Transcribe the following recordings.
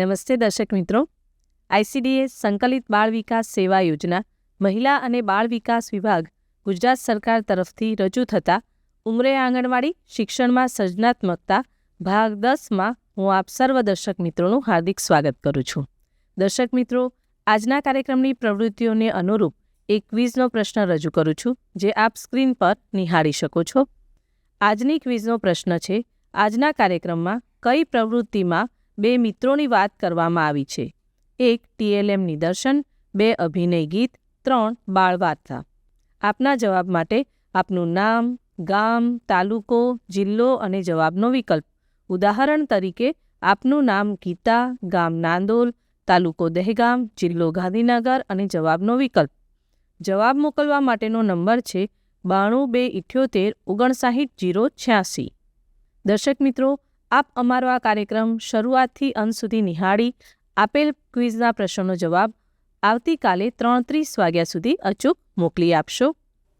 નમસ્તે દર્શક મિત્રો. આઈસીડીએ સંકલિત બાળ વિકાસ સેવા યોજના મહિલા અને બાળ વિકાસ વિભાગ ગુજરાત સરકાર તરફથી રજૂ થતા ઉમરે આંગણવાડી શિક્ષણમાં સર્જનાત્મકતા ભાગ દસમાં હું આપ સર્વ દર્શક મિત્રોનું હાર્દિક સ્વાગત કરું છું. દર્શક મિત્રો, આજના કાર્યક્રમની પ્રવૃત્તિઓને અનુરૂપ એક ક્વિઝનો પ્રશ્ન રજૂ કરું છું, જે આપ સ્ક્રીન પર નિહાળી શકો છો. આજની ક્વિઝનો પ્રશ્ન છે, આજના કાર્યક્રમમાં કઈ પ્રવૃત્તિમાં બે મિત્રોની વાત કરવામાં આવી છે. એક ટીએલએમ નિદર્શન, બે અભિનય ગીત, ત્રણ બાળવાર્તા. આપના જવાબ માટે આપનું નામ, ગામ, તાલુકો, જિલ્લો અને જવાબનો વિકલ્પ. ઉદાહરણ તરીકે, આપનું નામ ગીતા, ગામ નાંદોલ, તાલુકો દહેગામ, જિલ્લો ગાંધીનગર અને જવાબનો વિકલ્પ. જવાબ મોકલવા માટેનો નંબર છે બાણું બે ઇઠ્યોતેર ઓગણસાહીઠ જીરો છ્યાસી. દર્શક મિત્રો આપ અમારો આ કાર્યક્રમ શરૂઆતથી અંત સુધી નિહાળી આપેલ ક્વિઝના પ્રશ્નોનો જવાબ આવતીકાલે ત્રણ ત્રીસ વાગ્યા સુધી અચૂક મોકલી આપશો.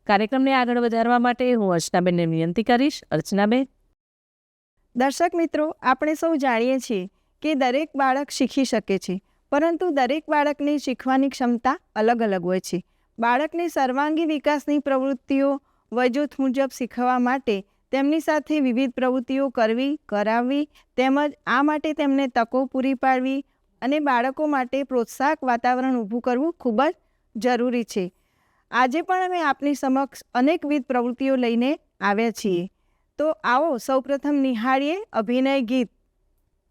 કાર્યક્રમને આગળ વધારવા માટે હું અર્ચનાબેનને વિનંતી કરીશ. અર્ચનાબેન? દર્શક મિત્રો, આપણે સૌ જાણીએ છીએ કે દરેક બાળક શીખી શકે છે, પરંતુ દરેક બાળકની શીખવાની ક્ષમતા અલગ અલગ હોય છે. બાળકને સર્વાંગી વિકાસની પ્રવૃત્તિઓ વજૂથ મુજબ શીખવા માટે તેમની સાથે વિવિધ પ્રવૃત્તિઓ કરવી, કરાવવી, તેમજ આ માટે તેમને તકો પૂરી પાડવી અને બાળકો માટે પ્રોત્સાહક વાતાવરણ ઊભું કરવું ખૂબ જ જરૂરી છે. આજે પણ અમે આપની સમક્ષ અનેકવિધ પ્રવૃત્તિઓ લઈને આવ્યા છીએ. તો આવો સૌપ્રથમ નિહાળીએ અભિનય ગીત.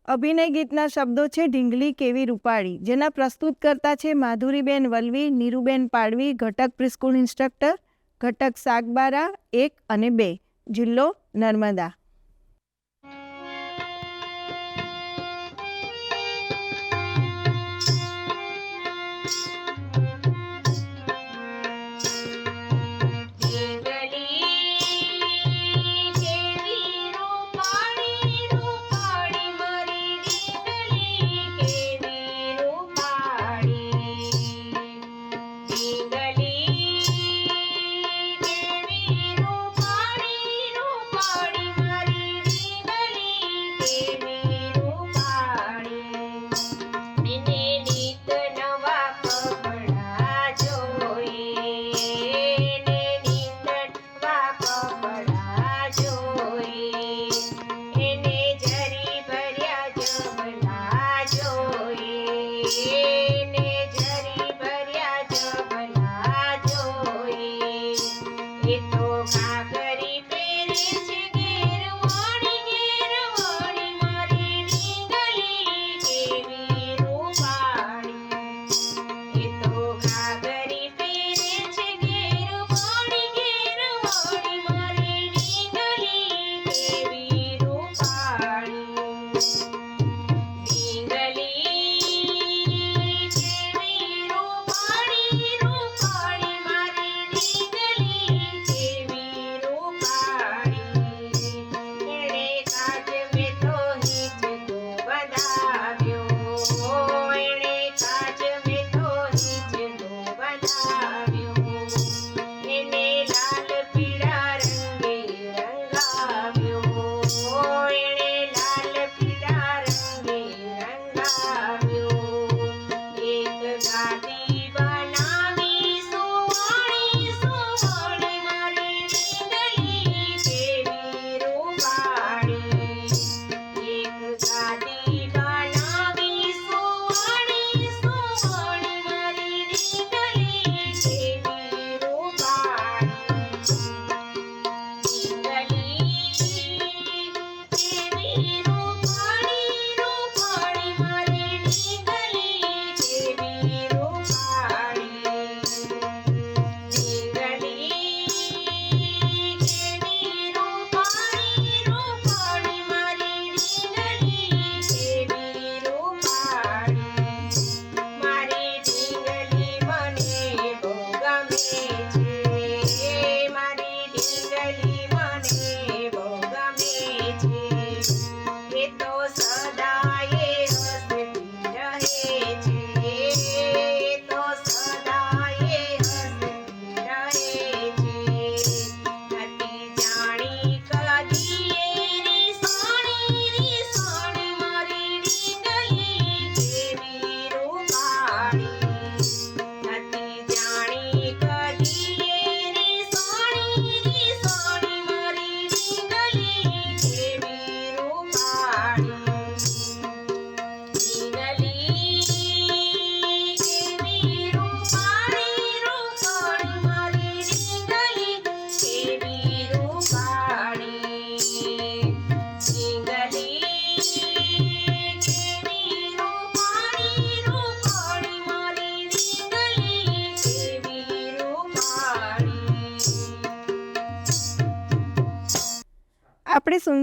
અભિનય ગીતના શબ્દો છે ઢીંગલી કેવી રૂપાળી. જેના પ્રસ્તુત કરતા છે માધુરીબેન વલવી, નીરુબેન પાડવી, ઘટક પ્રિસ્કૂલ ઇન્સ્ટ્રક્ટર, ઘટક સાગબારા, એક અને બે. જિલ્લો નર્મદા.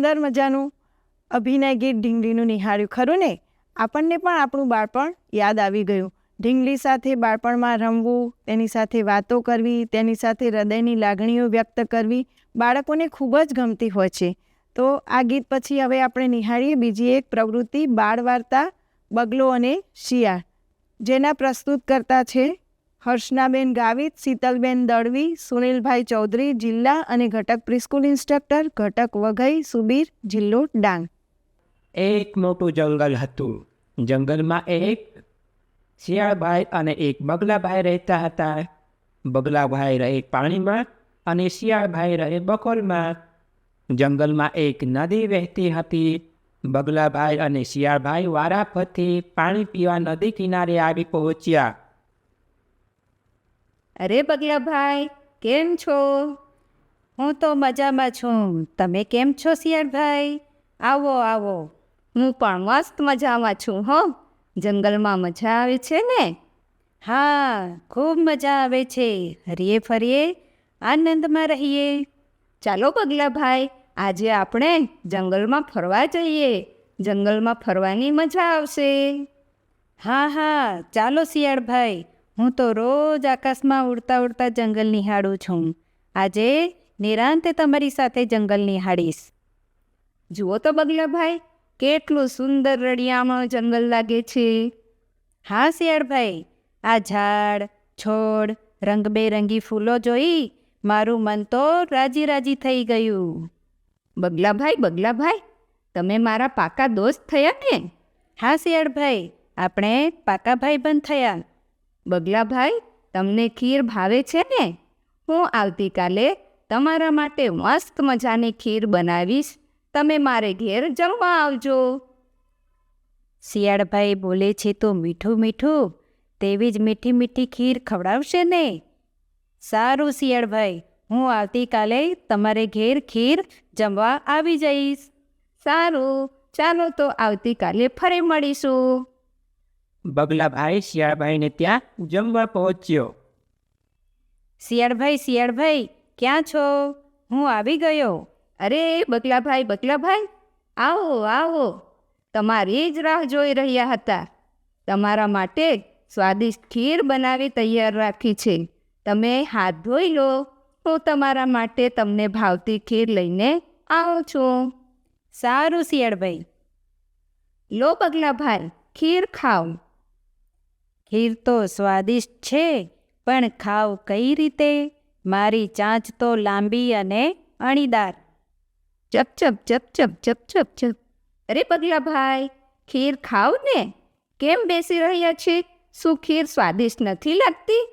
સુંદર મજાનું અભિનય ગીત ઢીંગલીનું નિહાળ્યું, ખરું ને? આપણને પણ આપણું બાળપણ યાદ આવી ગયું. ઢીંગલી સાથે બાળપણમાં રમવું, તેની સાથે વાતો કરવી, તેની સાથે હૃદયની લાગણીઓ વ્યક્ત કરવી બાળકોને ખૂબ જ ગમતી હોય છે. તો આ ગીત પછી હવે આપણે નિહાળીએ બીજી એક પ્રવૃત્તિ બાળ વાર્તા બગલો અને શિયાળ, જેના પ્રસ્તુત કરતા છે હર્ષનાબેન ગાવિત, શીતલબેન દળવી, સુનિલભાઈ ચૌધરી, જિલ્લા અને ઘટક પ્રિસ્કૂલ ઇન્સ્ટ્રક્ટર ઘટક વઘઈ, સુબીર, જિલ્લો ડાંગ. એક મોટું જંગલ હતું. જંગલમાં એક શિયાળભાઈ અને એક બગલાભાઈ રહેતા હતા. બગલાભાઈ રહે પાણીમાં અને શિયાળભાઈ રહે બકોલમાં. જંગલમાં એક નદી વહેતી હતી. બગલાભાઈ અને શિયાળભાઈ વારાફરથી પાણી પીવા નદી કિનારે આવી પહોંચ્યા. અરે બગલાભાઈ, કેમ છો? હું તો મજામાં છું. તમે કેમ છો શિયાળભાઈ? આવો આવો. હું પણ મસ્ત મજામાં છું હો. જંગલમાં મજા આવે છે ને? હા, ખૂબ મજા આવે છે. હરીએ ફરીએ આનંદમાં રહીએ. ચાલો બગલાભાઈ, આજે આપણે જંગલમાં ફરવા જઈએ. જંગલમાં ફરવાની મજા આવશે. હા હા, ચાલો શિયાળભાઈ. હું તો રોજ આકાશમાં ઉડતા ઉડતા જંગલ નિહાળું છું. આજે નિરાંતે તમારી સાથે જંગલ નિહાળીશ. જુઓ તો બગલાભાઈ કેટલું સુંદર રળિયામણ જંગલ લાગે છે. હા શિયાળભાઈ આ ઝાડ, છોડ, રંગબેરંગી ફૂલો જોઈ મારું મન તો રાજી રાજી થઈ ગયું. બગલાભાઈ બગલાભાઈ તમે મારા પાકા દોસ્ત થયા ને હા શિયાળભાઈ આપણે પાકા ભાઈ બંધ થયા. બગલાભાઈ, તમને ખીર ભાવે છે ને? હું આવતીકાલે તમારા માટે મસ્ત મજાની ખીર બનાવીશ. તમે મારે ઘેર જમવા આવજો. શિયાળભાઈ બોલે છે તો મીઠું મીઠું, તેવી જ મીઠી મીઠી ખીર ખવડાવશે ને? સારું શિયાળભાઈ, હું આવતીકાલે તમારે ઘેર ખીર જમવા આવી જઈશ. સારું, ચાલો તો આવતીકાલે ફરી મળીશું. બગલાભાઈ, શિયાળભાઈને ત્યાં જમવા પહોંચ્યો. શિયાળભાઈ શિયાળભાઈ, ક્યાં છો? હું આવી ગયો. અરે, બગલાભાઈ બગલાભાઈ, આવો આવો. તમારી જ રાહ જોઈ રહ્યા હતા. તમારા માટે સ્વાદિષ્ટ ખીર બનાવી તૈયાર રાખી છે. તમે હાથ ધોઈ લો. હું તમારા માટે તમને ભાવતી ખીર લઈને આવું છું. સારું, શિયાળભાઈ. લો બગલાભાઈ, ખીર ખાઓ. ખીર તો સ્વાદિષ્ટ છે પણ ખાવ કઈ રીતે? મારી ચાંચ તો લાંબી અને અણીદાર. ચપ ચપ ચપ ચપ ચપ ચપ ચપ. અરે પગલાભાઈ ખીર ખાવ ને. કેમ બેસી રહ્યા છે? શું ખીર સ્વાદિષ્ટ નથી લાગતી?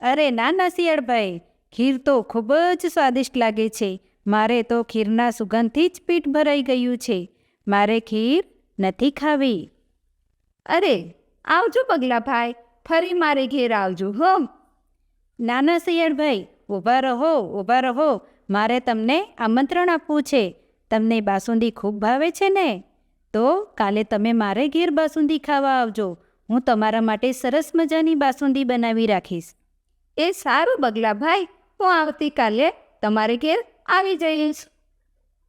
અરે ના ના શિયાળભાઈ ખીર તો ખૂબ જ સ્વાદિષ્ટ લાગે છે. મારે તો ખીરના સુગંધથી જ પીઠ ભરાઈ ગયું છે. મારે ખીર નથી ખાવી. અરે આવજો પગલાભાઈ ફરી મારે ઘેર આવજો હો. નાના શિયાળભાઈ ઊભા રહો ઊભા રહો. મારે તમને આમંત્રણ આપવું છે. તમને બાસુંદી ખૂબ ભાવે છે ને? તો કાલે તમે મારે ઘેર બાસુંદી ખાવા આવજો. હું તમારા માટે સરસ મજાની બાસુંદી બનાવી રાખીશ. એ સારું બગલાભાઈ હું આવતીકાલે તમારે ઘેર આવી જઈશ.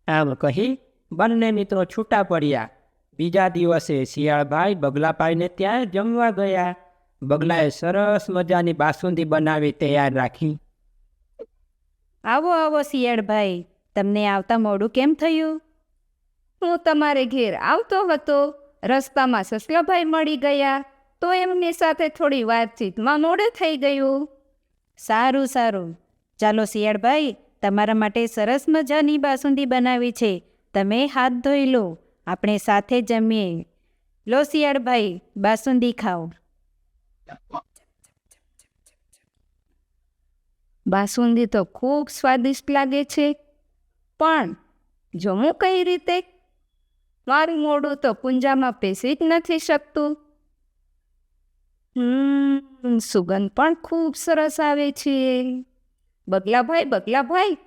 આમ કહી બંને મિત્રો છૂટા પડ્યા. બીજા દિવસે શિયાળભાઈ બગલાભાઈને ત્યાં જમવા ગયા. બગલાએ સરસ મજાની બાસુંદી બનાવી તૈયાર રાખી. આવો આવો શિયાળભાઈ, તમને આવતા મોડું કેમ થયું? હું તમારે ઘેર આવતો હતો, રસ્તામાં સસલાભાઈ મળી ગયા, તો એમની સાથે થોડી વાતચીતમાં મોડે થઈ ગયું. સારું સારું. ચાલો શિયાળભાઈ, તમારા માટે સરસ મજાની બાસુંદી બનાવી છે. તમે હાથ ધોઈ લો. આપણે સાથે જમીએ. લો શિયાળભાઈ બાસુંદી ખાઓ. બાસુંદી તો ખૂબ સ્વાદિષ્ટ લાગે છે, પણ જમું કઈ રીતે? મારું મોઢું તો પૂંજામાં પેસી જ નથી શકતું. હમ, સુગંધ પણ ખૂબ સરસ આવે છે. બગલાભાઈ બગલાભાઈ,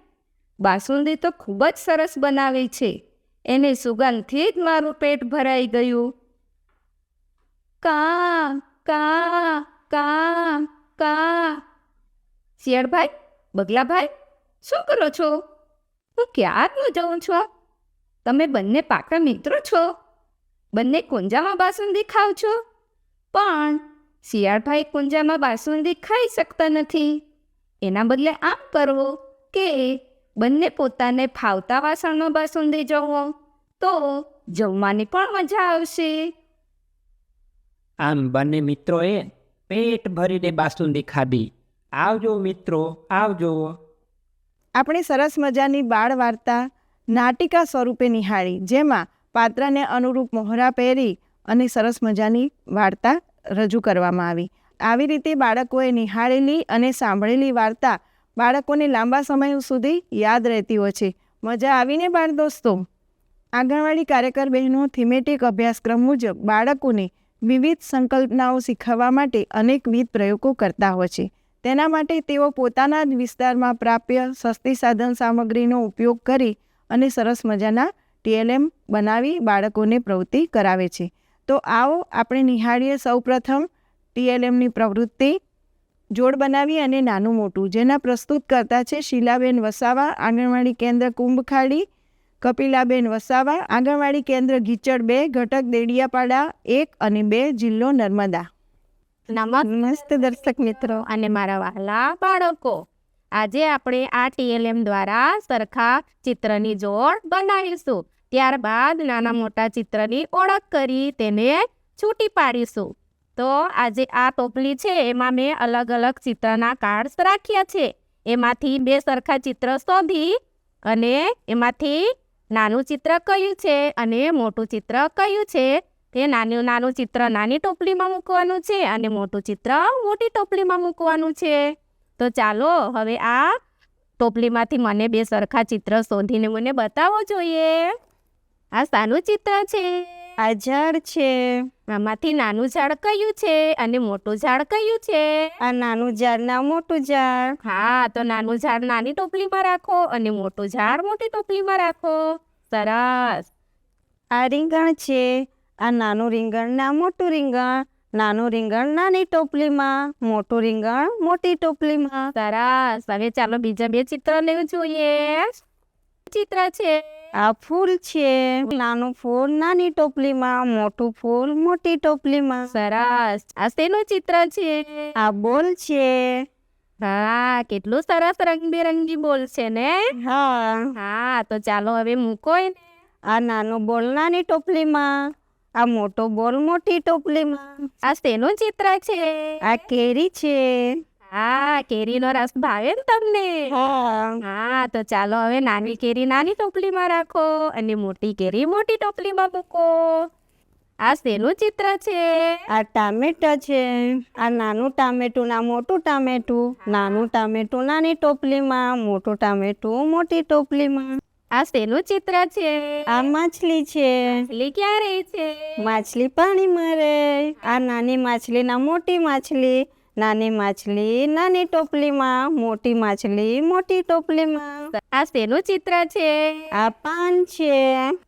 બાસુંદી તો ખૂબ જ સરસ બનાવે છે. એની સુગંધથી જ મારું પેટ ભરાઈ ગયું. કા કા કા કા. શિયાળભાઈ, બગલાભાઈ, શું કરો છો? હું ક્યારનું જાઉં છું? તમે બંને પાકા મિત્રો છો. બંને કુંજામાં બાસુંદી ખાવ છો. પણ શિયાળભાઈ કુંજામાં બાસુંદી ખાઈ શકતા નથી. એના બદલે આમ કરવો કે બંને પોતાને ફાવતા વાસણમાં બાસુંદી જવો તો જમવાની પણ મજા આવશે. આમ બંને મિત્રોએ પેટ ભરીને બાસુંદી ખાધી. આવજો મિત્રો આવજો. આપણે સરસ મજાની બાળ વાર્તા નાટિકા સ્વરૂપે નિહાળી જેમાં પાત્રને અનુરૂપ મોહરા પહેરી અને સરસ મજાની વાર્તા રજૂ કરવામાં આવી. આવી રીતે બાળકોએ નિહાળેલી અને સાંભળેલી વાર્તા બાળકોને લાંબા સમય સુધી યાદ રહેતી હોય છે. મજા આવીને બાળ દોસ્તો. આંગણવાડી કાર્યકર બહેનો થીમેટિક અભ્યાસક્રમ મુજબ બાળકોને વિવિધ સંકલ્પનાઓ શીખવવા માટે અનેકવિધ પ્રયોગો કરતા હોય છે. તેના માટે તેઓ પોતાના જ વિસ્તારમાં પ્રાપ્ય સસ્તી સાધન સામગ્રીનો ઉપયોગ કરી અને સરસ મજાના ટીએલએમ બનાવી બાળકોને પ્રવૃત્તિ કરાવે છે. તો આવો આપણે નિહાળીએ સૌપ્રથમ ટીએલએમની પ્રવૃત્તિ જોડ બનાવી અને નાનું મોટું. જેના પ્રસ્તુત કરતા છે શીલાબેન વસાવા આંગણવાડી કેન્દ્ર કુંભખાડી કપિલાબેન વસાવા આંગણવાડી કેન્દ્ર ગીચડ બે ઘટક દેડિયાપાડા એક અને બે જિલ્લો નર્મદા. નમસ્તે દર્શક મિત્રો. અને મારા વહાલા બાળકો. આજે આપણે આ ટીએલએમ દ્વારા સરખા ચિત્રની જોડ બનાવીશું. ત્યારબાદ નાના મોટા ચિત્રની ઓળખ કરી તેને છૂટી પાડીશું. તો આજે આ ટોપલી છે, એમાં મેં અલગ અલગ ચિત્રના કાર્ડ્સ રાખ્યા છે. એમાંથી બે સરખા ચિત્ર શોધી અને એમાંથી નાનું ચિત્ર કયું છે અને મોટું ચિત્ર કયું છે તે નાનું નાનું ચિત્ર નાની ટોપલીમાં મૂકવાનું છે અને મોટું ચિત્ર મોટી ટોપલીમાં મૂકવાનું છે. તો ચાલો હવે આ ટોપલીમાંથી મને બે સરખા ચિત્ર શોધીને મને બતાવો જોઈએ. આ સાનું ચિત્ર છે. આ ઝાડ છે. આમાંથી નાનું ઝાડ કયું છે અને મોટું ઝાડ કયું છે? આ નાનું ઝાડ ના મોટું ઝાડ. હા, તો નાનું ઝાડ નાની ટોપલીમાં રાખો અને મોટું ઝાડ મોટી ટોપલીમાં રાખો. સરસ. આ રીંગણ છે. આ નાનું રીંગણ ના મોટું રીંગણ. નાનું રીંગણ નાની ટોપલીમાં. મોટું રીંગણ મોટી ટોપલીમાં. સરસ. હવે ચાલો બીજા બે ચિત્ર લેવું જોઈએ. ચિત્ર છે. આ ફૂલ છે. નાનું ફૂલ નાની ટોપલીમાં મોટું ફૂલ મોટી ટોપલીમાં. સરસ. આ શેનું ચિત્ર છે? આ બોલ છે. હા કેટલું સરસ રંગબેરંગી બોલ છે ને? હા. હા તો ચાલો હવે મૂકો આ નાનો બોલ નાની ટોપલીમાં આ મોટો બોલ મોટી ટોપલીમાં. આ શેનું ચિત્ર છે? આ કેરી છે. હા કેરીનો રસ ભાવે ને તમને? હા. તો ચાલો હવે નાની કેરી નાની ટોપલીમાં રાખો અને મોટી કેરી મોટી ટોપલીમાં મૂકો. આ શેનું ચિત્ર છે? આ ટામેટા છે. આ નાનું ટામેટું ના મોટું ટામેટું. નાનું ટામેટું નાની ટોપલીમાં મોટું ટામેટું મોટી ટોપલીમાં. આ શેનું ચિત્ર છે? આ માછલી છે. માછલી ક્યાં રહી છે? માછલી પાણીમાં રહે. આ નાની માછલી ના મોટી માછલી. નાની માછલી નાની ટોપલીમાં મોટી માછલી મોટી ટોપલીમાં. આ શેનું ચિત્ર છે? આ પાન છે.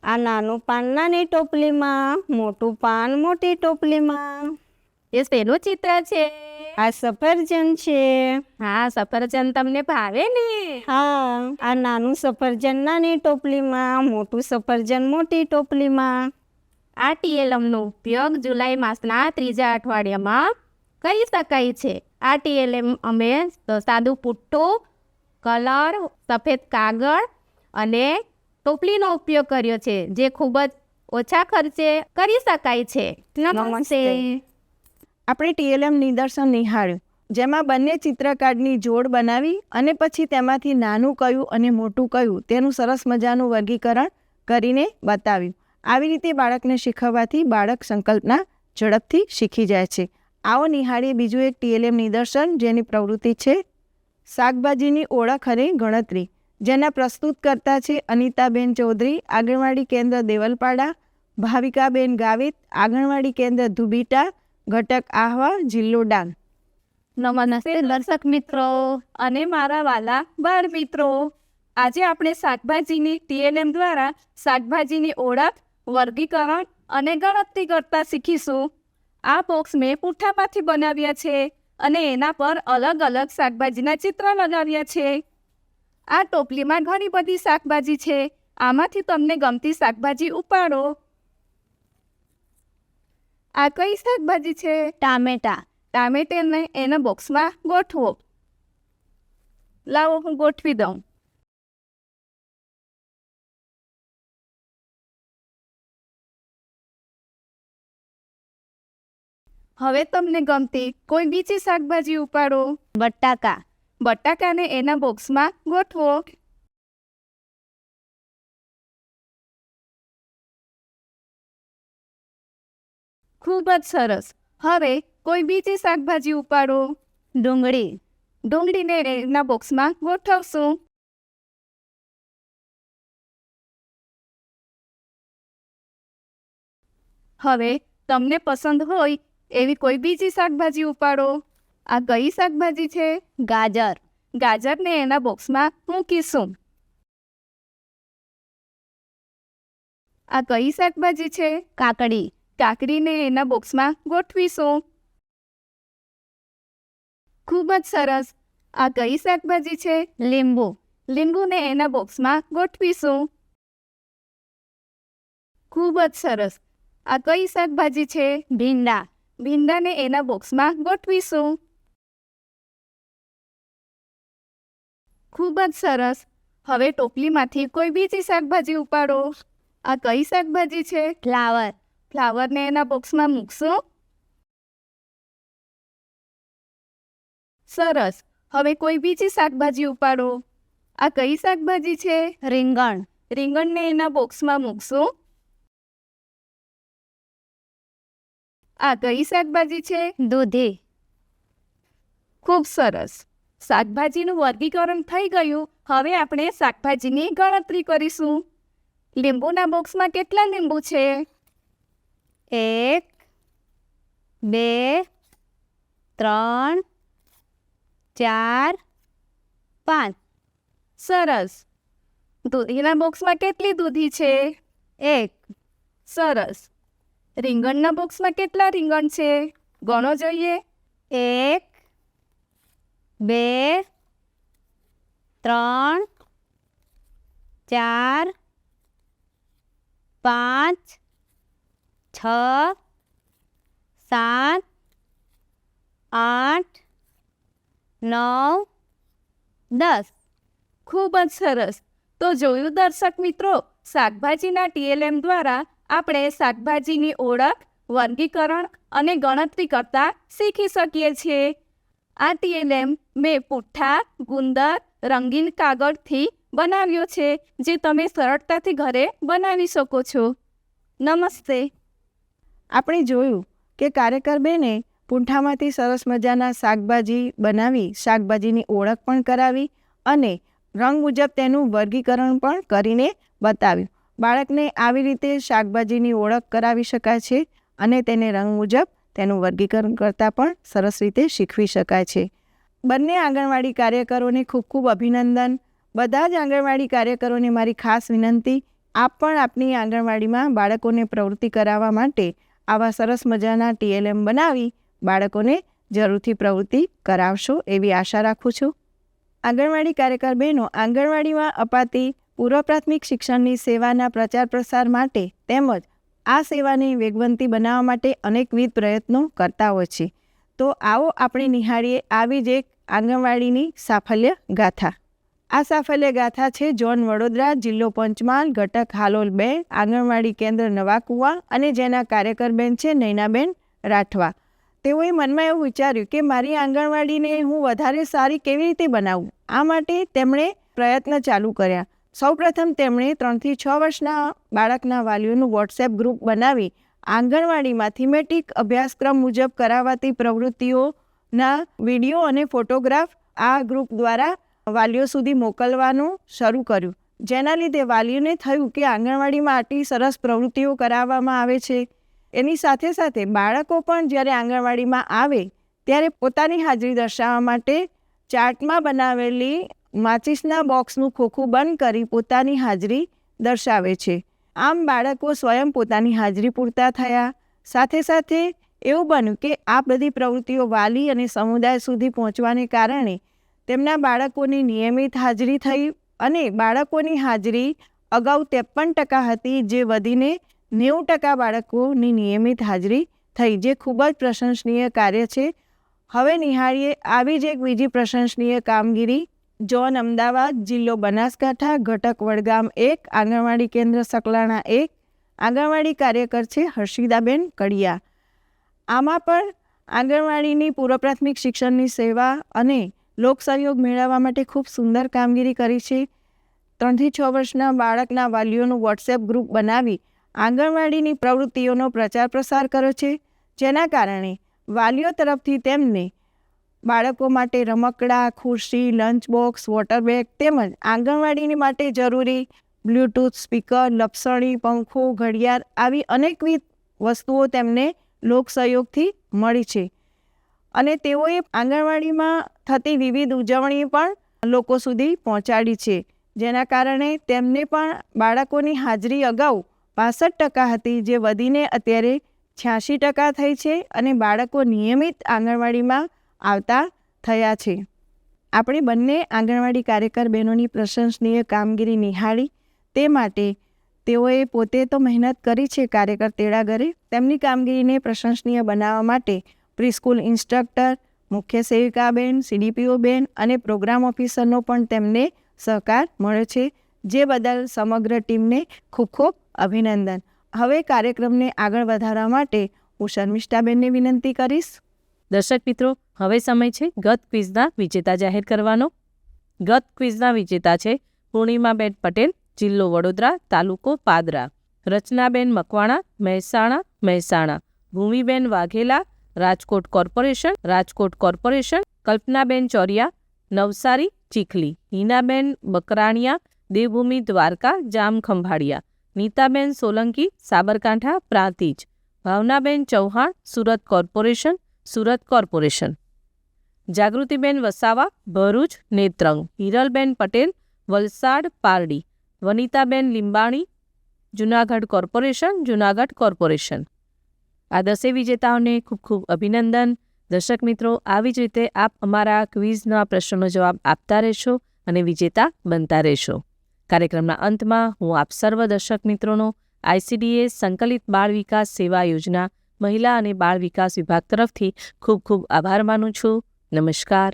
આ નાનું પાન નાની ટોપલીમાં મોટું પાન મોટી ટોપલીમાં. એ શેનું ચિત્ર છે? આ સફરજન છે. હા સફરજન તમને ભાવે ને? હા આ નાનું સફરજન નાની ટોપલીમાં મોટું સફરજન મોટી ટોપલીમાં. આ ટીએલમનો ઉપયોગ જુલાઈ માસના ત્રીજા અઠવાડિયામાં કરી શકાય છે? આ ટીએલએમ અમે સાદું પુટ્ટું કલર સફેદ કાગળ અને ટોપલીનો ઉપયોગ કર્યો છે જે ખૂબ જ ઓછા ખર્ચે કરી શકાય છે. નમસ્તે. આપણે ટીએલએમ નિદર્શન નિહાળ્યું જેમાં બંને ચિત્રકાર્ડની જોડ બનાવી અને પછી તેમાંથી નાનું કયું અને મોટું કયું તેનું સરસ મજાનું વર્ગીકરણ કરીને બતાવ્યું. આવી રીતે બાળકને શીખવવાથી બાળક સંકલ્પના ઝડપથી શીખી જાય છે. આવો નિહાળીએ બીજું એક ટીએલએમ નિદર્શન, જેની પ્રવૃત્તિ છે શાકભાજીની ઓળખ અને ગણતરી. જેના પ્રસ્તુત કરતા છે અનિતાબેન ચૌધરી, આંગણવાડી કેન્દ્ર દેવલપાડા, ભાવિકાબેન ગાવિત, આંગણવાડી કેન્દ્ર ધુબીટા, ઘટક આહવા, જિલ્લો ડાંગ. નમસ્તે દર્શક મિત્રો અને મારા વાલા બાળ મિત્રો. આજે આપણે શાકભાજીની ટીએલએમ દ્વારા શાકભાજીની ઓળખ, વર્ગીકરણ અને ગણતરી કરતા શીખીશું. આ બોક્સ મેં પૂઠામાંથી બનાવ્યા છે અને એના પર અલગ અલગ શાકભાજીના ચિત્ર લગાવ્યા છે. આ ટોપલીમાં ઘણી બધી શાકભાજી છે. આમાંથી તમને ગમતી શાકભાજી ઉપાડો. આ કઈ શાકભાજી છે? ટામેટા. ટામેટાને એના બોક્સમાં ગોઠવો. લાવો હું ગોઠવી દઉં. હવે તમને ગમતી કોઈ બીજી શાકભાજી ઉપાડો? બટાકા. બટાકાને એના બોક્સમાં ગોઠવો. ખૂબ જ સરસ. હવે કોઈ બીજી શાકભાજી ઉપાડો? ડુંગળી. ડુંગળીને એના બોક્સમાં ગોઠવશું. હવે તમને પસંદ હોય એવી કોઈ બીજી શાકભાજી ઉપાડો? આ કઈ શાકભાજી છે? ગાજર. ગાજરને એના બોક્સમાં મૂકીશું. આ કઈ શાકભાજી છે? કાકડી. કાકડીને એના બોક્સમાં ગોઠવીશું. ખૂબ જ સરસ. આ કઈ શાકભાજી છે? લીંબુ. લીંબુને એના બોક્સમાં ગોઠવીશું. ખૂબ જ સરસ. આ કઈ શાકભાજી છે? ભીંડા. ભીંડાને એના બોક્સમાં ગોઠવીશું. ખૂબ જ સરસ. હવે ટોપલીમાંથી કોઈ બીજી શાકભાજી ઉપાડો. આ કઈ શાકભાજી છે? ફ્લાવર. ફ્લાવરને એના બોક્સમાં મૂકશું. સરસ. હવે કોઈ બીજી શાકભાજી ઉપાડો. આ કઈ શાકભાજી છે? રીંગણ. રીંગણને એના બોક્સમાં મૂકશું. આ કઈ શાકભાજી છે? દૂધી. ખૂબ સરસ. શાકભાજીનું વર્ગીકરણ થઈ ગયું. હવે આપણે શાકભાજીની ગણતરી કરીશું. લીંબુના બોક્સમાં કેટલા લીંબુ છે? એક બે ત્રણ ચાર પાંચ. સરસ. દૂધીના બોક્સમાં કેટલી દૂધી છે? એક. સરસ. રીંગણના બોક્સમાં કેટલા રીંગણ છે? ગણો જોઈએ. એક, બે, ત્રણ, ચાર, પાંચ, છ, સાત, આઠ, નવ, દસ. ખૂબ જ સરસ. તો જોયું દર્શક મિત્રો, શાકભાજીના ટીએલએમ દ્વારા આપણે શાકભાજીની ઓળખ, વર્ગીકરણ અને ગણતરી કરતા શીખી શકીએ છીએ. આ ટીએલએમ મેં પુઠ્ઠા ગુંદર, રંગીન કાગળથી બનાવ્યો છે, જે તમે સરળતાથી ઘરે બનાવી શકો છો. નમસ્તે. આપણે જોયું કે કાર્યકર બેને પૂંઠામાંથી સરસ મજાના શાકભાજી બનાવી, શાકભાજીની ઓળખ પણ કરાવી અને રંગ મુજબ તેનું વર્ગીકરણ પણ કરીને બતાવ્યું. બાળકને આવી રીતે શાકભાજીની ઓળખ કરાવી શકાય છે અને તેને રંગ મુજબ તેનું વર્ગીકરણ કરતાં પણ સરસ રીતે શીખવી શકાય છે. બંને આંગણવાડી કાર્યકરોને ખૂબ ખૂબ અભિનંદન. બધા જ આંગણવાડી કાર્યકરોને મારી ખાસ વિનંતી, આપ પણ આપની આંગણવાડીમાં બાળકોને પ્રવૃત્તિ કરાવવા માટે આવા સરસ મજાના ટીએલએમ બનાવી બાળકોને જરૂરથી પ્રવૃત્તિ કરાવશો એવી આશા રાખું છું. આંગણવાડી કાર્યકર બહેનો, આંગણવાડીમાં અપાતી પૂર્વ પ્રાથમિક શિક્ષણની સેવાના પ્રચાર પ્રસાર માટે તેમજ આ સેવાને વેગવંતી બનાવવા માટે અનેકવિધ પ્રયત્નો કરતા હોય છે. તો આવો આપણે નિહાળીએ આવી જ એક આંગણવાડીની સાફલ્ય ગાથા. આ સાફલ્ય ગાથા છે જોન વડોદરા જિલ્લો પંચમહાલ ઘટક હાલોલ બે, આંગણવાડી કેન્દ્ર નવાકુવા અને જેના કાર્યકર બેન છે નૈનાબેન રાઠવા. તેઓએ મનમાં એવું વિચાર્યું કે મારી આંગણવાડીને હું વધારે સારી કેવી રીતે બનાવું? આ માટે તેમણે પ્રયત્ન ચાલુ કર્યા. સૌપ્રથમ તેમણે ત્રણથી છ વર્ષના બાળકના વાલીઓનું વોટ્સએપ ગ્રુપ બનાવી આંગણવાડીમાં થીમેટિક અભ્યાસક્રમ મુજબ કરાવાતી પ્રવૃત્તિઓના વીડિયો અને ફોટોગ્રાફ આ ગ્રુપ દ્વારા વાલીઓ સુધી મોકલવાનું શરૂ કર્યું. જેના લીધે વાલીઓને થયું કે આંગણવાડીમાં આટલી સરસ પ્રવૃત્તિઓ કરાવવામાં આવે છે. એની સાથે સાથે બાળકો પણ જ્યારે આંગણવાડીમાં આવે ત્યારે પોતાની હાજરી દર્શાવવા માટે ચાર્ટમાં બનાવેલી માચિસના બોક્સનું ખોખું બંધ કરી પોતાની હાજરી દર્શાવે છે. આમ બાળકો સ્વયં પોતાની હાજરી પૂરતા થયા. સાથે સાથે એવું બન્યું કે આ બધી પ્રવૃત્તિઓ વાલી અને સમુદાય સુધી પહોંચવાને કારણે તેમના બાળકોની નિયમિત હાજરી થઈ અને બાળકોની હાજરી અગાઉ ત્રેપન ટકા હતી જે વધીને નેવું ટકા બાળકોની નિયમિત હાજરી થઈ, જે ખૂબ જ પ્રશંસનીય કાર્ય છે. હવે નિહાળીએ આવી જ એક બીજી પ્રશંસનીય કામગીરી જોન અમદાવાદ, જિલ્લો બનાસકાંઠા, ઘટક વડગામ એક, આંગણવાડી કેન્દ્ર સકલાણા એક, આંગણવાડી કાર્યકર છે હર્ષિદાબેન કડિયા. આમાં પણ આંગણવાડીની પૂર્વ પ્રાથમિક શિક્ષણની સેવા અને લોકસહયોગ મેળવવા માટે ખૂબ સુંદર કામગીરી કરી છે. ત્રણથી છ વર્ષના બાળકના વાલીઓનું વોટ્સએપ ગ્રુપ બનાવી આંગણવાડીની પ્રવૃત્તિઓનો પ્રચાર પ્રસાર કર્યો છે. જેના કારણે વાલીઓ તરફથી તેમને બાળકો માટે રમકડા, ખુરશી લંચ બોક્સ વોટર બેગ તેમજ આંગણવાડીની માટે જરૂરી બ્લૂટૂથ સ્પીકર લપસણી, પંખો, ઘડિયાળ આવી અનેકવિધ વસ્તુઓ તેમને લોકસહયોગથી મળી છે. અને તેઓએ આંગણવાડીમાં થતી વિવિધ ઉજવણી પણ લોકો સુધી પહોંચાડી છે. જેના કારણે તેમને પણ બાળકોની હાજરી અગાઉ પાસઠ ટકા હતી, જે વધીને અત્યારે છ્યાસી ટકા થઈ છે અને બાળકો નિયમિત આંગણવાડીમાં આવતા થયા છે. આપણે બંને આંગણવાડી કાર્યકર બહેનોની પ્રશંસનીય કામગીરી નિહાળી તે માટે તેઓએ પોતે તો મહેનત કરી છે કાર્યકર તેડાગરે તેમની કામગીરીને પ્રશંસનીય બનાવવા માટે પ્રીસ્કૂલ ઇન્સ્ટ્રક્ટર, મુખ્ય સેવિકાબેન સીડીપીઓ બેન અને પ્રોગ્રામ ઓફિસરનો પણ તેમને સહકાર મળ્યો છે, જે બદલ સમગ્ર ટીમને ખૂબ ખૂબ અભિનંદન. હવે કાર્યક્રમને આગળ વધારવા માટે હું શર્મિષ્ઠાબેનને વિનંતી કરીશ. દર્શક મિત્રો, હવે સમય છે ગત ક્વિઝના વિજેતા જાહેર કરવાનો. ગત ક્વિઝના વિજેતા છે પૂર્ણિમાબેન પટેલ, જિલ્લો વડોદરા, તાલુકો Padra. Rachnaben Makwana, Mehsana Mehsana. Bhumiben Vaghela, Rajkot corporation Rajkot corporation. Kalpanaben Choriya, Navsari, Chikhli. Hinaben Bakraniya, Devbhumi Dwarka, Jam Khambhalia. Nitaben Solanki, Sabarkantha Prantij. Bhavnaben Chauhan, Surat corporation. Surat corporation. Jagrutiben Vasava, Bharuch, Netrang. Hiralben Patel, Valsad, Pardi. Vanitaben Limbani, Junagadh corporation Junagadh corporation. આ દસે વિજેતાઓને ખૂબ ખૂબ અભિનંદન. દર્શક મિત્રો, આવી જ રીતે આપ અમારા ક્વિઝના પ્રશ્નોનો જવાબ આપતા રહેશો અને વિજેતા બનતા રહેશો. કાર્યક્રમના અંતમાં હું આપ સર્વ દર્શક મિત્રોનો આઈસીડીએસ સંકલિત બાળ વિકાસ સેવા યોજના મહિલા અને બાળ વિકાસ વિભાગ તરફથી ખૂબ ખૂબ આભાર માનું છું. નમસ્કાર.